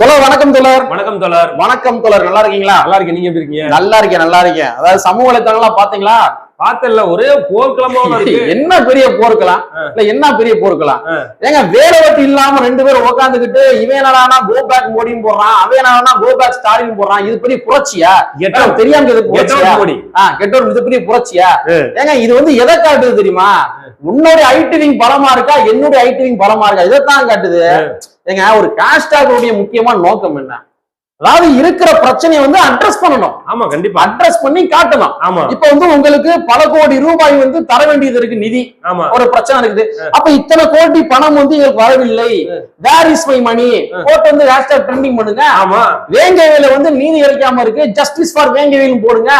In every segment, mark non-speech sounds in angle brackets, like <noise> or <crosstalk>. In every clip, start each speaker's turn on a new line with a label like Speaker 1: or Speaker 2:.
Speaker 1: தோழர் வணக்கம் தோழர்.
Speaker 2: வணக்கம் தோழர்.
Speaker 1: வணக்கம் தோழர். நல்லா இருக்கீங்களா?
Speaker 2: நல்லா இருக்கேன். நீங்க எப்படி இருக்கீங்க?
Speaker 1: நல்லா இருக்கேன் நல்லா இருக்கேன். அதாவது சமூக வலைத்தளங்கள்லாம் பாத்தீங்களா
Speaker 2: பார்த்தல ஒரே போர்க்களமா இருக்கு. <laughs>
Speaker 1: என்ன பெரிய போர்க்கலாம். இல்ல என்ன பெரிய போர்க்கலாம். ஏங்க வெட்டி இல்லாம ரெண்டு பேரும் உட்காந்துக்கிட்டு இவன் என்னடானா கோ பேக் மோடின்னு போடுறான் அவன் என்னடானா கோ பேக் ஸ்டாலின் போடுறான் இது பெரிய புரட்சியா. தெரியாம இது புரட்சியா? கெட்டோர் இது பெரிய புரட்சியா. ஏங்க இது வந்து எதை காட்டுது தெரியுமா? உன்னோட ஐடி விங் பலமா இருக்கா? என்னுடைய ஐடி விங் பலமா இருக்கா? இதைத்தான் காட்டுது. ஏங்க ஒரு ஹேஷ்டாக் முக்கியமான நோக்கம் என்ன? அதாவது இருக்கிற பிரச்சனையை வந்து அட்ரஸ் பண்ணணும்.
Speaker 2: ஆமா கண்டிப்பா.
Speaker 1: அட்ரஸ் பண்ணி காட்டணும்.
Speaker 2: ஆமா.
Speaker 1: இப்ப வந்து உங்களுக்கு பல கோடி ரூபாய் வந்து தர வேண்டியது இருக்கு நிதி.
Speaker 2: ஆமா.
Speaker 1: ஒரு பிரச்சனை இருக்குது. அப்ப இத்தனை கோடி பணம் வந்து எங்களுக்கு வரவில்லை. வேர் இஸ் மை மணி போட்டு வந்து ஹேஷ்டாக் ட்ரெண்டிங் பண்ணுங்க
Speaker 2: ஆமா.
Speaker 1: வேங்கவேல வந்து நீதி கிடைக்காம இருக்கு. ஜஸ்டிஸ் ஃபார் வேங்கவேல் போடுங்க.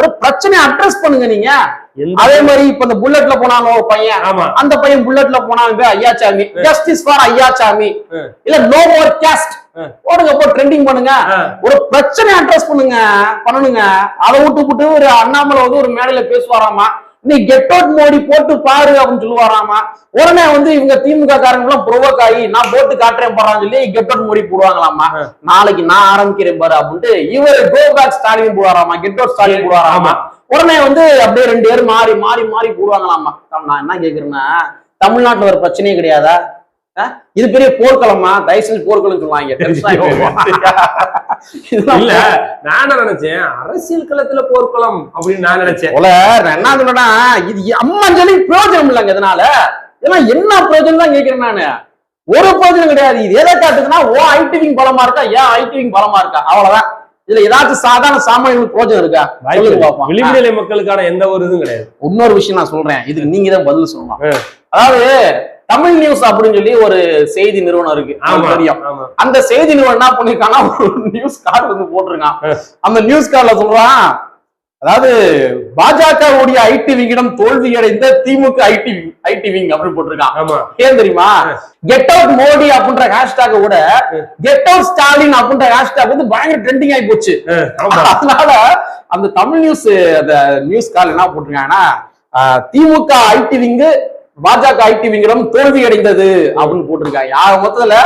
Speaker 1: ஒரு பிரச்சனை அட்ரஸ் பண்ணுங்க நீங்க. அதே மாதிரி இப்ப இந்த புல்லட்ல போனாங்க ஒரு பையன்.
Speaker 2: ஆமா.
Speaker 1: அந்த பையன் புல்லட்ல போனாங்க ஐயாச்சாமி. Justice for Ayyasamy. இல்ல நோ மோர் கேஸ்ட். போடுங்க போ ட்ரெண்டிங் பண்ணுங்க. ஒரு பிரச்சனை அட்ரஸ் பண்ணுங்க பண்ணணுங்க அதை விட்டு விட்டு ஒரு அண்ணாமலை வந்து ஒரு மேடையில பேசுவாராமா? நீ கெட் அவுட் மோடி போட்டு பாரு அப்படின்னு சொல்லுவாராமா? உடனே வந்து இவங்க திமுக காரங்க எல்லாம் ப்ரொவோக் ஆகி நான் போட்டு காட்டுறேன் போறான்னு சொல்லி கெட் அவுட் மோடி போடுவாங்களாமா. நாளைக்கு நான் ஆரம்பிக்கிறேன் பாரு அப்படின்ட்டு இவர் கோ பேக் ஸ்டாலின் போடுவாராமா? கெட் அவுட் ஸ்டாலின் போடுவாராமா? உடனே வந்து அப்படியே ரெண்டு பேரும் மாறி மாறி மாறி போடுவாங்களாமா நான் என்ன கேக்குறேன்னா தமிழ்நாட்டுல ஒரு பிரச்சனையே கிடையாதா? இது பெரிய போர்க்களமா தயவு செஞ்சு போர்க்களம் சொல்லுவாங்க <laughs>
Speaker 2: இல்ல நான் நினைச்சேன்? அரசியல் களத்துல போர்க்களம் அப்படின்னு நான் நினைச்சேன்.
Speaker 1: நான் என்ன சொல்றேன்னா இது அம்மாஞ்சலி பிரயோஜனம் இல்லைங்க இதனால. இதெல்லாம் என்ன பிரயோஜனம் தான் கேட்கிறேன் நானு. ஒரு பிரயோஜனம் கிடையாது. இது எதை காட்டுதுன்னா ஓ ஐடிவிங் பலமா இருக்கா? ஏன் ஐடிவிங் பலமா இருக்கா? அவ்வளவுதான். இதுல ஏதாச்சும் சாதாரண சாமானியங்களுக்கு பிரயோஜனம் இருக்கா.
Speaker 2: விளிம்புநிலை மக்களுக்கான எந்த ஒரு இதுவும் கிடையாது.
Speaker 1: இன்னொரு விஷயம் நான் சொல்றேன். இதுக்கு நீங்க தான் பதில் சொல்லணும்.
Speaker 2: ஆ.
Speaker 1: அதாவது தமிழ் நியூஸ் அப்படின்னு சொல்லி ஒரு செய்தி நிறுவனம் இருக்கு. தெரியும். அந்த செய்தி நிறுவனம் என்ன பண்ணிருக்காங்கன்னா ஒரு நியூஸ் கார்டு வந்து போட்டிருக்கான். அந்த நியூஸ் கார்டுல சொல்றான் அதாவது பாஜகவுடைய ஐடி விங்கிடம் தோல்வி அடைந்த திமுக ஐடி ஐடி விங் அப்படின்னு போட்டிருக்கான்.
Speaker 2: ஆமா.
Speaker 1: ஏன் தெரியுமா. கெட் அவுட் மோடி அப்படின்ற ஹேஷ்டாக விட கெட் அவுட் ஸ்டாலின் அப்படின்ற ஹேஷ்டாக் வந்து பயங்கர ட்ரெண்டிங் ஆகி போச்சு. அதனால அந்த தமிழ் நியூஸ் அந்த நியூஸ் கால் என்ன போட்டிருக்காங்கன்னா DMK IT wing BJP IT விங்கிடம் தோல்வி அடைந்தது அப்படின்னு போட்டிருக்காங்க. யார் மொத்தத்துல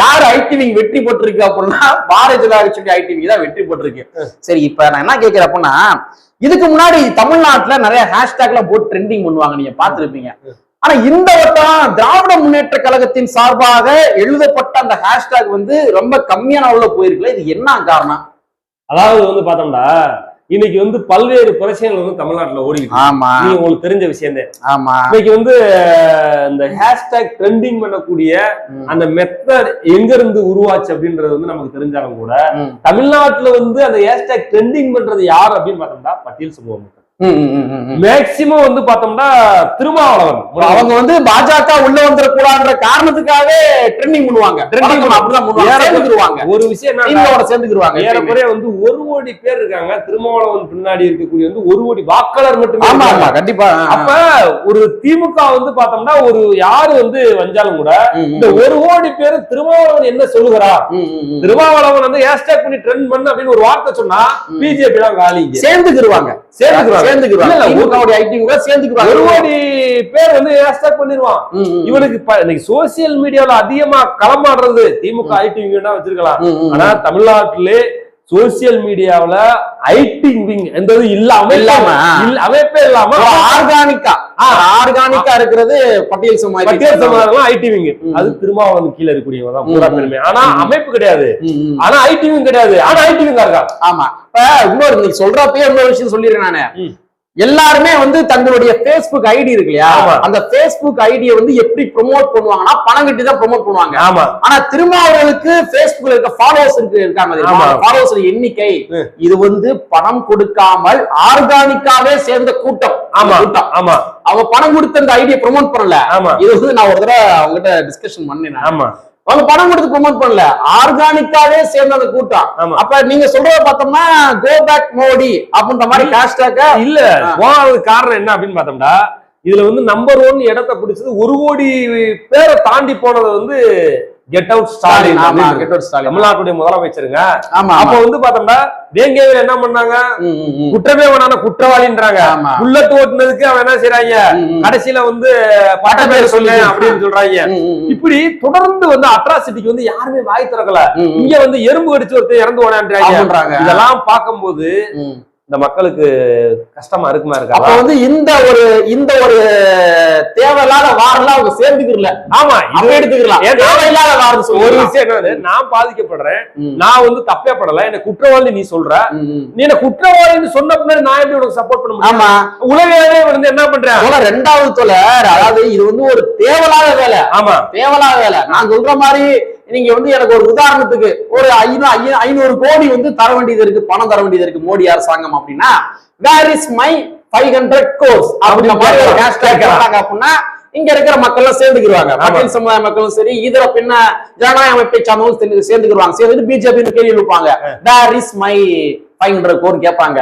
Speaker 1: யார் ஐடி விங் வெற்றி பெற்றிருக்கு அப்படின்னா பாரதிய ஜனதா கட்சி ஐடி விங் தான் வெற்றி பெற்றிருக்கு. சரி இப்ப நான் என்ன கேட்கிறேன் அப்படின்னா இதுக்கு முன்னாடி தமிழ்நாட்டுல நிறைய ஹேஷ்டேக்ல போட்டு ட்ரெண்டிங் பண்ணுவாங்க நீங்க பாத்துருப்பீங்க ஆனா இந்த வட்டம் திராவிட முன்னேற்ற கழகத்தின் சார்பாக எழுதப்பட்ட அந்த ஹேஷ்டேக் வந்து ரொம்ப கம்மியான அளவுல போயிருக்குல்ல இது என்ன காரணம்?
Speaker 2: அதாவது வந்து பார்த்தோம்னா இன்னைக்கு வந்து பல்வேறு பிரச்சனைகள் வந்து தமிழ்நாட்டுல ஓடிக்கிட்டு இருக்கு.
Speaker 1: ஆமா
Speaker 2: நீ உங்களுக்கு தெரிஞ்ச விஷயம்
Speaker 1: ஆமா
Speaker 2: இன்னைக்கு வந்து இந்த ஹேஷ்டேக் ட்ரெண்டிங் பண்ணக்கூடிய. அந்த மெத்தட் எங்க இருந்து உருவாச்சு அப்படின்றது வந்து நமக்கு தெரிஞ்சாலும் கூட. தமிழ்நாட்டுல வந்து அந்த ஹேஷ்டேக் ட்ரெண்டிங் பண்றது யார் அப்படின்னு பார்த்தோம்னா பட்டியல் சமூக மக்கள். மேக்சிமம் வந்து பார்த்தோம்னா திருமாவளவன்.
Speaker 1: அவங்க வந்து பாஜக உள்ள வந்துடக்கூடாதுன்ற காரணத்துக்காகவே ட்ரெண்டிங் பண்ணுவாங்க. வழக்கமா அப்படிதான்
Speaker 2: ஒரு விஷயம் என்ன
Speaker 1: எப்பயுமே.
Speaker 2: ஏறக்குறைய வந்து ஒரு கோடி பேர் இருக்காங்க. திருமாவளவன் பின்னாடி இருக்கக்கூடிய வந்து ஒரு கோடி வாக்காளர் மட்டுமே
Speaker 1: ஆமா ஆமா. கண்டிப்பா.
Speaker 2: அப்ப ஒரு திமுக வந்து பார்த்தோம்னா ஒரு யாரு வந்து வந்தாலும் கூட இந்த ஒரு கோடி பேர் திருமாவளவன் என்ன சொல்லுகிறார்
Speaker 1: ம்.
Speaker 2: திருமாவளவன் வந்து ஹேஷ்டேக் பண்ணி ட்ரெண்ட் பண்ணு அப்படின்னு ஒரு வார்த்தை சொன்னா. பிஜேபி தான் காலிங்க
Speaker 1: சேர்ந்துக்குருவாங்க.
Speaker 2: சேர்ந்துக்குறாங்க
Speaker 1: கூட
Speaker 2: ஒரு கோடி பேர் வந்து ஹேஷ்டேக் பண்ணிடுவான். இவனுக்கு இன்னைக்கு சோசியல் மீடியால அதிகமா களமாடுறது திமுக ஐடி விங் வச்சிருக்கலாம். ஆனா தமிழ்நாட்டிலே சோசியல் மீடியாவுல ஐடி விங் எந்த இல்லாம
Speaker 1: இல்லாம,
Speaker 2: அமைப்பே இல்லாம
Speaker 1: ஆர்கானிக்கா ஆர்கானிக்கா இருக்கிறது பட்டியல் சமாதி
Speaker 2: பட்டியல் சமாதானம் ஐடி விங். அது திருமாவளவன் கீழ இருக்கக்கூடியவங்க தான் பூரா. பெருமை ஆனா. அமைப்பு கிடையாது. ஆனா ஐடி விங் கிடையாது ஆனா ஐடி விங் இருக்கா
Speaker 1: ஆமா இப்ப இன்னொரு நீ சொல்றப்பயே இன்னொரு விஷயம் சொல்லிடுறேன் நானு. எல்லாருமே வந்து தங்களுடைய Facebook ஐடி இருக்கு இல்லையா?
Speaker 2: ஆமா.
Speaker 1: அந்த Facebook ஐடியை வந்து எப்படி ப்ரோமோட் பண்ணுவாங்கன்னா பணம் கட்டி தான் ப்ரோமோட் பண்ணுவாங்க.
Speaker 2: ஆமா.
Speaker 1: ஆனா திருமாவளவனுக்கு Facebookல இருக்க ஃபாலோவர்ஸ் இருக்கு இருக்காங்க. ஃபாலோவர்ஸ் எண்ணிக்கை. இது வந்து பணம் கொடுக்காமல் ஆர்கானிக்காவே சேர்ந்த கூட்டம்.
Speaker 2: ஆமா.
Speaker 1: கூட்டம்.
Speaker 2: ஆமா.
Speaker 1: அவங்க பணம் கொடுத்து அந்த ஐடியை ப்ரோமோட் பண்ணல. இது வந்து நான் ஒரு தடவை அவங்ககிட்ட டிஸ்கஷன் பண்ணேன்.
Speaker 2: ஆமா.
Speaker 1: அவங்க பணம் கொடுத்து ப்ரோமோட் பண்ணல. ஆர்கானிக்காவே சேர்ந்த அந்த கூட்டம். அப்ப நீங்க சொல்றத பார்த்தோம்னா கோ பேக் மோடி அப்படின்ற மாதிரி ஹேஷ்டேக்க
Speaker 2: இல்ல. காரணம் என்ன அப்படின்னு பார்த்தோம்னா இதுல வந்து நம்பர் ஒன் இடத்தை பிடிச்சது ஒரு கோடி பேரை தாண்டி போனது வந்து get out Stalin
Speaker 1: get out Stalin
Speaker 2: தமிழ்நாட்டுடைய முதலமைச்சருங்க அப்ப வந்து பார்த்தோம்னா வேங்கவேல் என்ன பண்ணாங்க. குற்றமே வேணான குற்றவாளின்றாங்க புல்லட் ஓட்டுனதுக்கு அவன் என்ன செய்றாங்க. கடைசியில வந்து பட்ட பேர் சொல்லு அப்படின்னு சொல்றாங்க. இப்படி தொடர்ந்து வந்து அட்ராசிட்டிக்கு வந்து யாருமே வாய் திறக்கல. இங்க வந்து எறும்பு கடிச்சு ஒருத்தர் இறந்து ஓடான்றாங்க. இதெல்லாம் பார்க்கும்போது. இந்த மக்களுக்கு கஷ்டமா இருக்குமா
Speaker 1: அப்ப
Speaker 2: இருக்கா
Speaker 1: வந்து இந்த ஒரு இந்த ஒரு தேவையில்லாத வாரெல்லாம் அவங்க சேர்ந்துக்கிறல.
Speaker 2: ஆமா
Speaker 1: அப்ப
Speaker 2: இது
Speaker 1: எடுத்துக்கலாம் தேவையில்லாத வாரம்
Speaker 2: ஒரு விஷயம் என்னது? நான் பாதிக்கப்படுறேன். நான் வந்து தப்பே படல என்ன குற்றவாளி நீ சொல்ற. நீ என்ன குற்றவாளின்னு சொன்ன பின்னாடி நான் எப்படி உனக்கு சப்போர்ட் பண்ண
Speaker 1: ஆமா.
Speaker 2: உலகவே வந்து என்ன பண்றேன்
Speaker 1: போல ரெண்டாவது தொலர் அதாவது இது வந்து ஒரு தேவையில்லாத வேலை.
Speaker 2: ஆமா.
Speaker 1: தேவையில்லாத வேலை. நான் சொல்ற மாதிரி நீங்க வந்து எனக்கு ஒரு உதாரணத்துக்கு ஒரு ஐநூறு ஐநூறு கோடி வந்து தர வேண்டியது இருக்கு பணம் தர வேண்டியது இருக்கு மோடி அரசாங்கம் அப்படின்னா where is my five hundred crores அப்படின்ற மாதிரி ஒரு ஹேஷ்டேக் போட்டாங்க அப்படின்னா இங்க இருக்கிற மக்கள் எல்லாம் சேர்ந்துக்கிடுவாங்க
Speaker 2: ஆமா.
Speaker 1: பட்டியல் சமுதாய மக்களும் சரி இதர பின்ன ஜனநாயக அமைப்பை சார்ந்தவங்களும் சேர்ந்து- சேர்ந்துக்கிடுவாங்க சேர்ந்துட்டு பிஜேபி கேள்வி எழுப்பாங்க where is my five hundred crore கேட்பாங்க.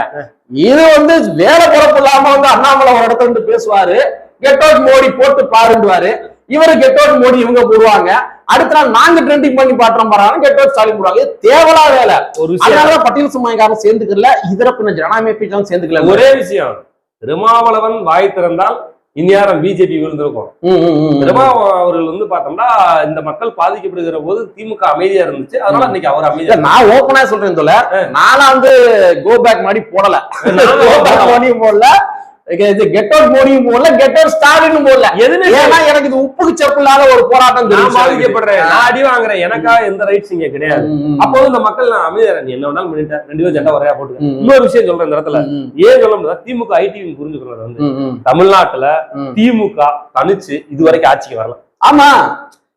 Speaker 1: இது வந்து வேலை பொறப்பு இல்லாம வந்து அண்ணாமலை ஒரு இடத்துல வந்து பேசுவாரு. கெட் அவுட் மோடி போட்டு பாருண்டுவாரு இவரு கெட் அவுட் மோடி இவங்க போடுவாங்க. அடுத்த நாள் நாங்க ட்ரெண்டிங் பண்ணி பாட்டுறோம் பாருங்க. கெட் அவுட் ஸ்டாலின் போடுவாங்க. இது தேவலா வேலை.
Speaker 2: ஒரு விஷயம்.
Speaker 1: பட்டியல் சமுதாயக்காரன் சேர்ந்துக்கல இதர பின்ன ஜனநாயக அமைப்பை சேர்ந்துக்கல.
Speaker 2: ஒரே விஷயம். திருமாவளவன் வாய் திறந்தால் இந்நேரம் பிஜேபி விழுந்திருக்கும்.
Speaker 1: ம், ம், ம்.
Speaker 2: திருமாவளவன் அவர்கள் வந்து பார்த்தோம்னா இந்த மக்கள் பாதிக்கப்படுகிற போது திமுக அமைதியா இருந்துச்சு. அதனால இன்னைக்கு அவர் அமைதியா
Speaker 1: நான் ஓப்பனா சொல்றேன் தோல நானா வந்து கோ பேக் மாதிரி போடல.
Speaker 2: நானும் போடல.
Speaker 1: இது கெட் அவுட் மோடியும் போடல கெட் அவுட் ஸ்டாலினும் போடல.
Speaker 2: எதுன்னு
Speaker 1: ஏன்னா எனக்கு இது உப்புக்கு செப்பு இல்லாத ஒரு போராட்டம்
Speaker 2: நான்
Speaker 1: தெரியும்
Speaker 2: பாதிக்கப்படுறேன். நான் அடி வாங்குறேன். எனக்கா எந்த ரைட்ஸ் இங்க கிடையாது. அப்போ இந்த மக்கள் நான் அமைதியா நீ என்ன வேணாலும் பண்ணிட்டேன் ரெண்டு பேரும் ஜெண்டா வரையா போட்டு இன்னொரு விஷயம் சொல்றேன் இந்த இடத்துல. ஏன் சொல்ல முடியாது திமுக ஐடி புரிஞ்சுக்கிறது வந்து தமிழ்நாட்டுல திமுக தனிச்சு இதுவரைக்கும் ஆட்சிக்கு வரல.
Speaker 1: ஆமா.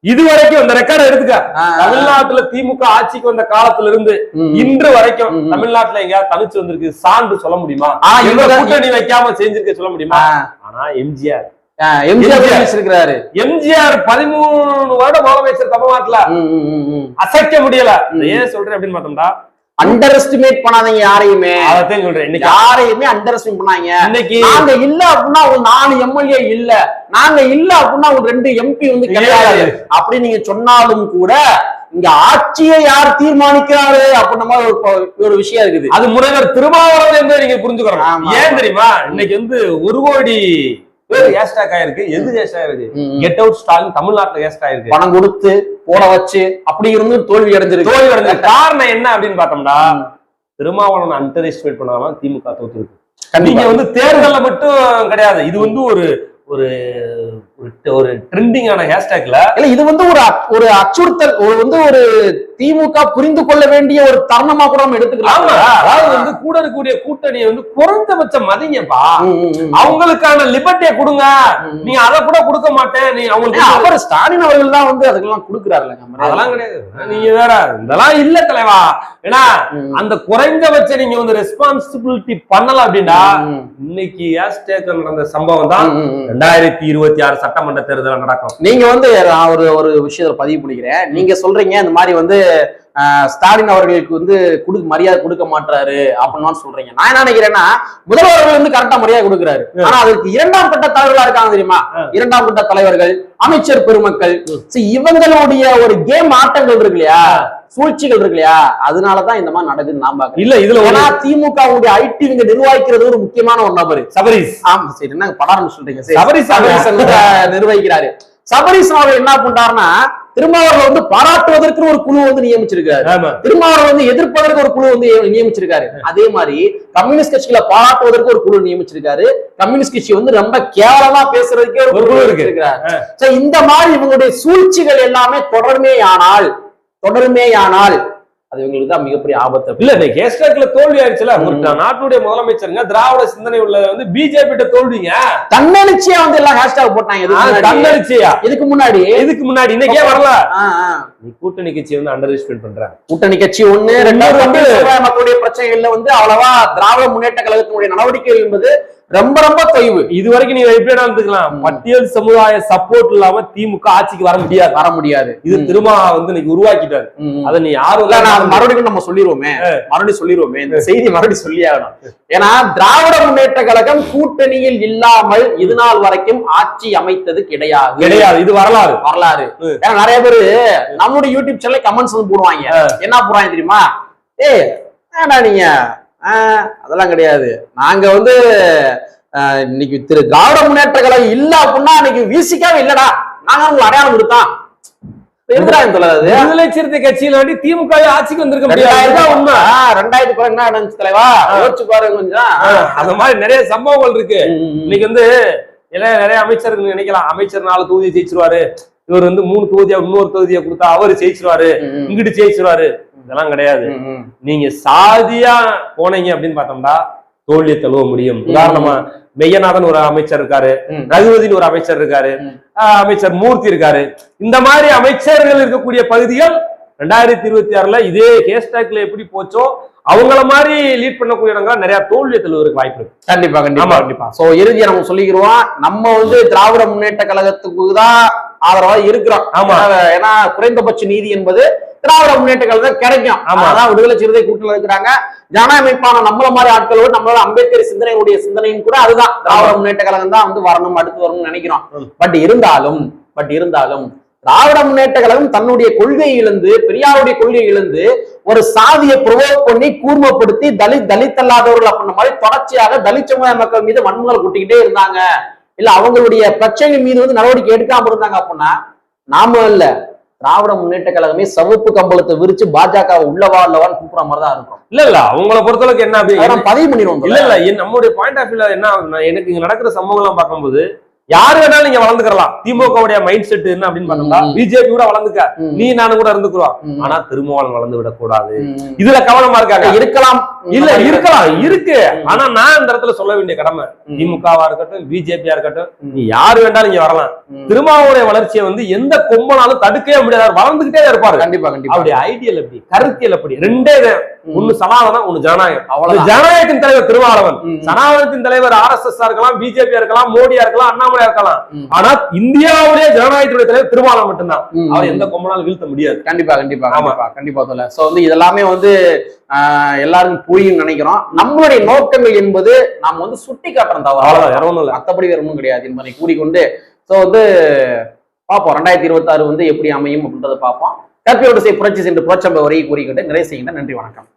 Speaker 2: இது வரைக்கும் இந்த ரெக்கார்டு எடுத்துக்க. தமிழ்நாட்டுல திமுக ஆட்சிக்கு வந்த காலத்துல இருந்து. இன்று வரைக்கும். தமிழ்நாட்டுல எங்கேயாவது தனிச்சு வந்திருக்கு. சான்று சொல்ல முடியுமா? கூட்டணி வைக்காம செஞ்சிருக்க சொல்ல முடியுமா? ஆனா எம்ஜிஆர்.
Speaker 1: எம்ஜிஆர்
Speaker 2: எம்ஜிஆர். பதிமூணு வருடம் முதலமைச்சர் தமிழ்நாட்டுல அசைக்க முடியல. ஏன் சொல்றேன் அப்படின்னு பார்த்தோம்னா
Speaker 1: அண்டர் எஸ்டிமேட் பண்ணாதீங்க யாரையுமே.
Speaker 2: அதைத்தான் சொல்றேன். இன்னைக்கு
Speaker 1: யாரையுமே அண்டர் எஸ்டிமேட் பண்ணாங்க
Speaker 2: இன்னைக்கு
Speaker 1: நாங்க இல்ல அப்படின்னா ஒரு நாலு எம்எல்ஏ இல்ல. நாங்க இல்ல அப்படின்னா ஒரு ரெண்டு எம்பி வந்து கிடையாது. அப்படி நீங்க சொன்னாலும் கூட இங்க ஆட்சியை யார் தீர்மானிக்கிறாரு அப்படின்ற மாதிரி ஒரு- ஒரு விஷயம் இருக்குது.
Speaker 2: அது முனைவர் திருமாவளவன் என்று நீங்க புரிஞ்சுக்கிறோம். ஏன் தெரியுமா? இன்னைக்கு வந்து ஒரு கோடி பேர் ஹேஷ்டாக் ஆயிருக்கு எது ஹேஷ்டாக் ஆயிருக்கு. கெட் அவுட் ஸ்டாலின் தமிழ்நாட்டுல ஹேஷ்டாக் ஆயிருக்கு.
Speaker 1: பணம் கொடுத்து போட வச்சு அப்படி இருந்து தோல்வி அடைஞ்சிருக்கு.
Speaker 2: தோல்வி அடைஞ்ச காரணம் என்ன அப்படின்னு பார்த்தோம்னா திருமாவளவன் அண்டர் எஸ்டிமேட் பண்ணாலும் திமுக தோத்துருக்கு. நீங்க வந்து தேர்தல்ல மட்டும் கிடையாது. இது வந்து ஒரு ஒரு ஒரு- ட்ரெண்டிங்கான ஹேஷ்டாக்ல
Speaker 1: இல்ல இது வந்து ஒரு ஒரு அச்சுறுத்தல் ஒரு வந்து ஒரு திமுக புரிந்து கொள்ள வேண்டிய ஒரு தருணமா கூட நம்ம எடுத்துக்கலாம்.
Speaker 2: அதாவது வந்து கூட இருக்கக்கூடிய கூட்டணியை வந்து குறைந்தபட்ச மதிங்கப்பா. அவங்களுக்கான லிபர்ட்டியை கொடுங்க.
Speaker 1: ம்.
Speaker 2: நீ அதை கூட கொடுக்க மாட்டேன். நீ அவங்களுக்கு
Speaker 1: அவர் ஸ்டாலின் அவர்கள் தான் வந்து அதுக்கெல்லாம் கொடுக்குறாருல்ல
Speaker 2: அதெல்லாம் கிடையாது. நீங்க வேற இதெல்லாம் இல்ல தலைவா. ஏன்னா. அந்த குறைந்தபட்ச நீங்க வந்து ரெஸ்பான்சிபிலிட்டி பண்ணல அப்படின்னா இன்னைக்கு ஹேஷ்டேக் நடந்த சம்பவம் தான். ரெண்டாயிரத்தி இருபத்தி ஆறு சட்டமன்ற தேர்தல் நடக்கும்.
Speaker 1: நீங்க வந்து நான் ஒரு ஒரு விஷயத்தை பதிவு பண்ணிக்கிறேன். நீங்க சொல்றீங்க இந்த மாதிரி வந்து ஸ்டாலின் அவர்களுக்கு வந்து குடு மரியாதை கொடுக்க மாட்டாரு அப்படின்னு சொல்றீங்க. நான் என்ன நினைக்கிறேன்னா முதல்வர்கள் வந்து கரெக்டா மரியாதை கொடுக்குறாரு. ஆனா அதற்கு இரண்டாம் கட்ட தலைவர்களா இருக்காங்க தெரியுமா. இரண்டாம் கட்ட தலைவர்கள் அமைச்சர் பெருமக்கள். இவங்களுடைய ஒரு கேம் ஆட்டங்கள் இருக்கு இல்லையா? சூழ்ச்சிகள் இருக்கு இல்லையா? அதனாலதான் இந்த மாதிரி நடக்குதுன்னு நான் பாக்குறேன்
Speaker 2: இல்ல இதுல
Speaker 1: ஏன்னா திமுக ஐடி இவங்க நிர்வகிக்கிறது ஒரு முக்கியமான ஒரு நபர்.
Speaker 2: சபரிஸ்
Speaker 1: ஆமா சரி என்ன படாரம் சொல்றீங்க.
Speaker 2: சபரிஸ்
Speaker 1: நிர்வகிக்கிறாரு. சபரிசன் அவர் என்ன பண்றாருன்னா திருமாவளவன் வந்து பாராட்டுவதற்கு ஒரு குழு வந்து நியமிச்சிருக்காரு. திருமாவளவன் வந்து எதிர்ப்பதற்கு ஒரு குழு வந்து நியமிச்சிருக்காரு. அதே மாதிரி கம்யூனிஸ்ட் கட்சிகளை பாராட்டுவதற்கு ஒரு குழு நியமிச்சிருக்காரு. கம்யூனிஸ்ட் கட்சி வந்து ரொம்ப கேவலமா பேசுறதுக்கே ஒரு குழு
Speaker 2: இருக்கு.
Speaker 1: இந்த மாதிரி இவங்களுடைய சூழ்ச்சிகள் எல்லாமே தொடர்மேயானால் தொடர்மேயானால் அது இவங்களுக்கு தான் மிகப்பெரிய ஆபத்து
Speaker 2: இல்ல இந்த ஹேஷ்டாக்ல தோல்வி ஆயிடுச்சுல நாட்டுடைய முதலமைச்சருங்க திராவிட சிந்தனை உள்ள வந்து பிஜேபி கிட்ட தோல்விங்க.
Speaker 1: தன்னெழுச்சியா வந்து எல்லாம் ஹேஷ்டாக் போட்டாங்க.
Speaker 2: தன்னடிச்சியா
Speaker 1: இதுக்கு முன்னாடி.
Speaker 2: இதுக்கு முன்னாடி இன்னைக்கே வரல. நீ கூட்டணி கட்சி வந்து அண்டர் எஸ்டிமேட் பண்ற.
Speaker 1: கூட்டணி கட்சி ஒண்ணு ரெண்டாவது மக்களுடைய பிரச்சனைகள்ல வந்து அவ்வளவா திராவிட முன்னேற்ற கழகத்தினுடைய நடவடிக்கைகள் என்பது ரொம்ப ரொம்ப தொய்வு.
Speaker 2: இது வரைக்கும் நீங்க எப்படி நடந்துக்கலாம். பட்டியல் சமுதாய சப்போர்ட் இல்லாம திமுக ஆட்சிக்கு வர முடியாது.
Speaker 1: வர முடியாது.
Speaker 2: இது. திரும்ப வந்து இன்னைக்கு உருவாக்கிட்டாரு. அதை நீ யாரும்
Speaker 1: மறுபடியும் நம்ம சொல்லிடுவோமே மறுபடியும் சொல்லிடுவோமே இந்த செய்தி மறுபடியும் சொல்லி ஆகணும். ஏன்னா திராவிட முன்னேற்ற கழகம் கூட்டணியில் இல்லாமல் இது நாள் வரைக்கும் ஆட்சி அமைத்தது கிடையாது.
Speaker 2: கிடையாது. இது வரலாறு.
Speaker 1: வரலாறு. ஏன்னா நிறைய பேரு நம்மளுடைய யூடியூப் சேனல்ல கமெண்ட்ஸ் வந்து போடுவாங்க. என்ன போடுவாங்க தெரியுமா? ஏடா நீங்க அதெல்லாம் கிடையாது. நாங்க வந்து ஆஹ், இன்னைக்கு திரு திராவிட முன்னேற்ற கழகம் இல்ல அப்படின்னா இன்னைக்கு வீசிக்காவே இல்லடா. நாங்க உங்களுக்கு அடையாளம் தொல்லாது
Speaker 2: விடுதலை சிறுத்தை கட்சியில வேண்டி திமுக ஆட்சிக்கு வந்திருக்க முடியாது. உண்மை.
Speaker 1: ரெண்டாயிரத்தி பதினெட்டு என்ன நடந்துச்சு தலைவா யோசிச்சு பாருங்க கொஞ்சம்.
Speaker 2: அந்த மாதிரி நிறைய சம்பவங்கள் இருக்கு. இன்னைக்கு வந்து நிறைய அமைச்சர்கள் நினைக்கலாம். அமைச்சர் நாலு தொகுதி ஜெயிச்சிருவாரு. இவர் வந்து மூணு தொகுதியா இன்னொரு தொகுதியை கொடுத்தா அவரு ஜெயிச்சிருவாரு. இங்கிட்டு ஜெயிச்சிருவாரு. இதெல்லாம் கிடையாது. நீங்க சாதியா போனீங்க அப்படின்னு பார்த்தோம்னா தோல்வியை தழுவ முடியும் உதாரணமா மெய்யநாதன் ஒரு அமைச்சர் இருக்காரு
Speaker 1: ம்.
Speaker 2: ரகுவதின்னு ஒரு அமைச்சர் இருக்காரு அமைச்சர் மூர்த்தி இருக்காரு இந்த மாதிரி அமைச்சர்கள் இருக்கக்கூடிய பகுதிகள் ரெண்டாயிரத்தி இருபத்தி ஆறுல இதே ஹேஷ்டேக்ல எப்படி போச்சோ அவங்கள மாதிரி லீட் பண்ணக்கூடிய இடங்கள் நிறைய தோல்வியை தழுவதற்கு வாய்ப்பு இருக்கு
Speaker 1: கண்டிப்பா கண்டிப்பா. கண்டிப்பா சோ இறுதியா நம்ம சொல்லிக்கிறோம் நம்ம வந்து திராவிட முன்னேற்ற கழகத்துக்கு தான் ஆதரவா இருக்கிறோம்
Speaker 2: ஆமா.
Speaker 1: ஏன்னா குறைந்தபட்ச நீதி என்பது திராவிட முன்னேற்ற கழகம் கிடைக்கும். அதான் விடுதலை சிறுத்தை கூட்டில் இருக்கிறாங்க. ஜன அமைப்பான நம்மள மாதிரி ஆட்களோடு நம்மளோட அம்பேத்கர் சிந்தனையுடைய சிந்தனையும் கூட அதுதான். திராவிட முன்னேற்ற கழகம் தான் வந்து வரணும் அடுத்து வரணும்னு நினைக்கிறோம். பட் இருந்தாலும் பட் இருந்தாலும் திராவிட முன்னேற்ற கழகம் தன்னுடைய கொள்கையை இழந்து பெரியாருடைய கொள்கையை இழந்து ஒரு சாதியை ப்ரொவோக் பண்ணி கூர்மப்படுத்தி தலித் தலித் அல்லாதவர்கள் அப்படின்ற மாதிரி தொடர்ச்சியாக தலித் சமுதாய மக்கள் மீது வன்முறை கூட்டிக்கிட்டே இருந்தாங்க. இல்ல அவங்களுடைய பிரச்சனை மீது வந்து நடவடிக்கை எடுக்காம இருந்தாங்க அப்படின்னா நாம இல்ல. திராவிட முன்னேற்ற கழகமே சவப்பு கம்பளத்தை விரிச்சு பாஜக உள்ளவா இல்லவான்னு கூப்பிடுற மாதிரி தான் இருக்கும்.
Speaker 2: இல்ல இல்ல அவங்கள பொறுத்தளவுக்கு என்ன
Speaker 1: பதிவு பண்ணிடுவோம்
Speaker 2: இல்ல இல்ல நம்மளுடைய பாயிண்ட் ஆஃப் வியூல என்ன எனக்கு இங்க நடக்கிற சம்பவங்கள்லாம் பார்க்கும்போது யாரு வேணாலும் நீங்க வளர்ந்துக்கலாம் திமுக உடைய மைண்ட் செட் என்ன அப்படின்னு பார்த்தோம்னா
Speaker 1: ம்.
Speaker 2: பிஜேபி கூட வளர்ந்துக்க. நீ நானும் கூட இருந்துக்கிறோம். ஆனா திருமாவளவன் வளர்ந்து விடக்கூடாது. இதுல கவனமா இருக்காங்க
Speaker 1: இருக்கலாம்
Speaker 2: இல்ல இருக்கலாம் இருக்கு. ஆனா நான் இந்த இடத்துல சொல்ல வேண்டிய கடமை. திமுகவா இருக்கட்டும் பிஜேபியா இருக்கட்டும். நீ யாரு வேண்டாலும் இங்க வரலாம்
Speaker 1: ம்.
Speaker 2: திருமாவுடைய வளர்ச்சியை வந்து எந்த கொம்பனாலும் தடுக்கவே முடியாது வளர்ந்துகிட்டே இருப்பாரு
Speaker 1: கண்டிப்பா கண்டிப்பா
Speaker 2: அவருடைய ஐடியல் எப்படி கருத்தியல் எப்படி ரெண்டே. ஒண்ணு சனாதனம் ஒண்ணு ஜனநாயகம் அந்த
Speaker 1: அவ்வளவுதான்
Speaker 2: ஜனநாயகத்தின் தலைவர் திருமாவளவன். சனாதனத்தின் தலைவர் ஆர் எஸ் எஸ் இருக்கலாம் பிஜேபி இருக்கலாம் மோடியா இருக்கலாம் அண்ணாமலையா இருக்கலாம். ஆனா இந்தியாவுடைய ஜனநாயகத்துடைய தலைவர் திருமாவளவன் மட்டும்தான். அவர் எந்த கொம்பனாலும் வீழ்த்த முடியாது.
Speaker 1: கண்டிப்பா கண்டிப்பா
Speaker 2: ஆமா.
Speaker 1: கண்டிப்பா சொல்ல சோ வந்து இதெல்லாமே வந்து எல்லாருக்கும் புரியும் நினைக்கிறோம். நம்மளுடைய நோக்கங்கள் என்பது நாம வந்து சுட்டி காட்டுறோம்
Speaker 2: அவ்வளவுதான்
Speaker 1: தவிர வேற ஒன்றும் கிடையாது என்பதை கூறிக்கொண்டு சோ வந்து பார்ப்போம். ரெண்டாயிரத்தி இருபத்தி ஆறு வந்து எப்படி அமையும் அப்படின்றத பார்ப்போம். கற்பியோடு செய் புரட்சி சென்று புரட்சம்ப வரையை கூறிக்கொண்டு நிறைவு செய்கின்ற நன்றி வணக்கம்.